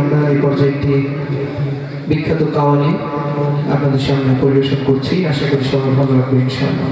আমরা এই পর্যায়ে একটি বিখ্যাত কাওয়ালি আপনাদের সামনে পরিবেশন করছি। আশা করি সবাই ভালো লাগবে ইনশাআল্লাহ।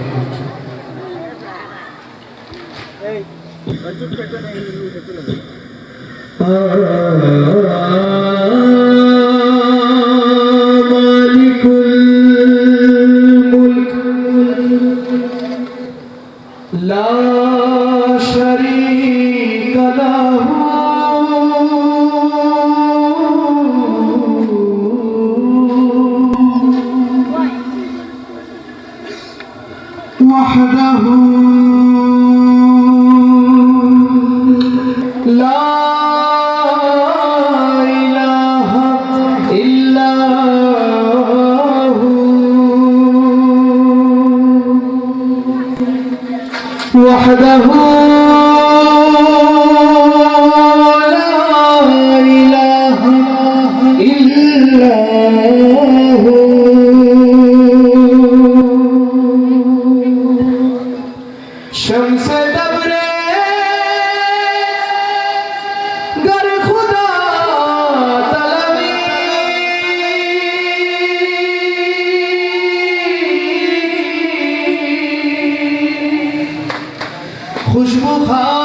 وحده إله شمس دبرے খুশবু খা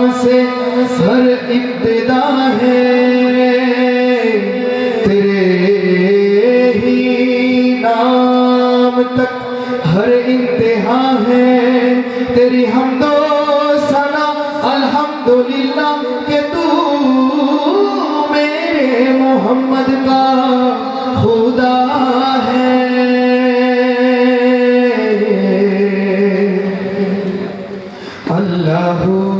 نام سے ہر ابتدا ہے۔ تیرے ہی نام تک ہر انتہا ہے۔ تیری حمد و ثنا، الحمدللہ کہ تو میرے محمد کا خدا ہے۔ اللہ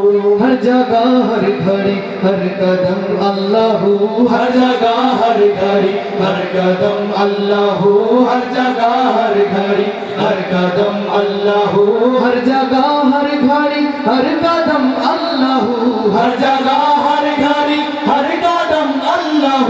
जगह हर घड़ी हर कदम अल्लाह हर जगह हर घड़ी हर कदम अल्लाह हर जगह हर घड़ी हर कदम अल्लाह हर जगह हर घड़ी हर कदम अल्लाह हर जगह हर घड़ी हर कदम अल्लाह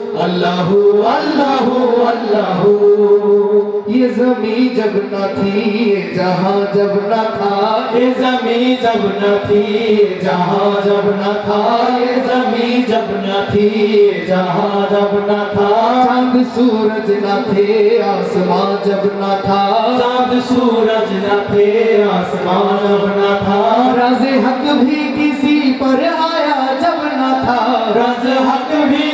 اللہ اللہ اللہ یہ زمین جب نہ تھی جہاں جب نہ تھا، یہ زمین جب نہ تھی جہاں جب نہ تھا، یہ زمین جب نہ تھی جہاں جب نہ تھا. چاند سورج نہ تھے، آسمان جب نہ تھا. چاند سورج نہ تھے، آسمان جب نہ تھا. راز حق بھی کسی پر آیا جب نہ تھا. راز حق بھی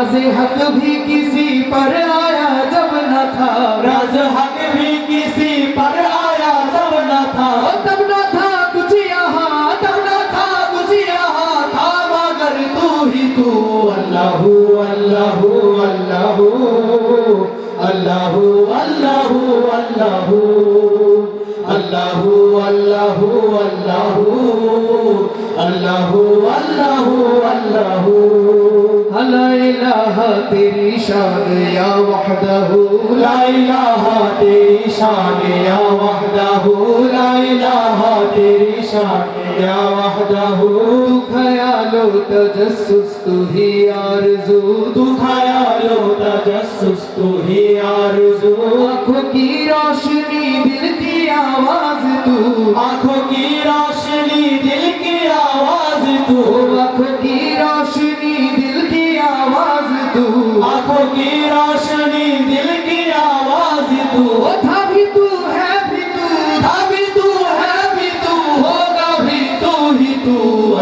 راز حق بھی کسی پر آیا جب نہ تھا راز حق بھی کسی پر آیا جب نہ تھا تب نہ تھا کچھ یہاں تب نہ تھا کچھ یہاں تھا مگر تو ہی تو اللہ اللہ اللہ اللہ اللہ اللہ اللہ اللہ اللہ اللہ اللہ اللہ तेरी शान या वहदहु ला इलाहा तेरी शान या वहदहु ला इलाहा तेरी शान या वहदहु तू ख्यालो तजस्सुस तू ही आरज़ू तू ख्यालो तजस्सुस तू ही आरज़ू आंखों की रोशनी दिल की आवाज तू आंखों की रोशनी दिल की आवाज तू आंखों की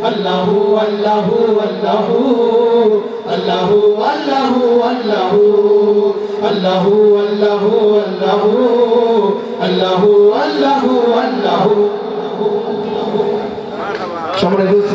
আল্লাহু আল্লাহ আল্লাহ আল্লাহ আল্লাহ আল্লাহ আল্লাহ আল্লাহ আল্লাহ আল্লাহ আল্লাহ আল্লাহ সম্মানিত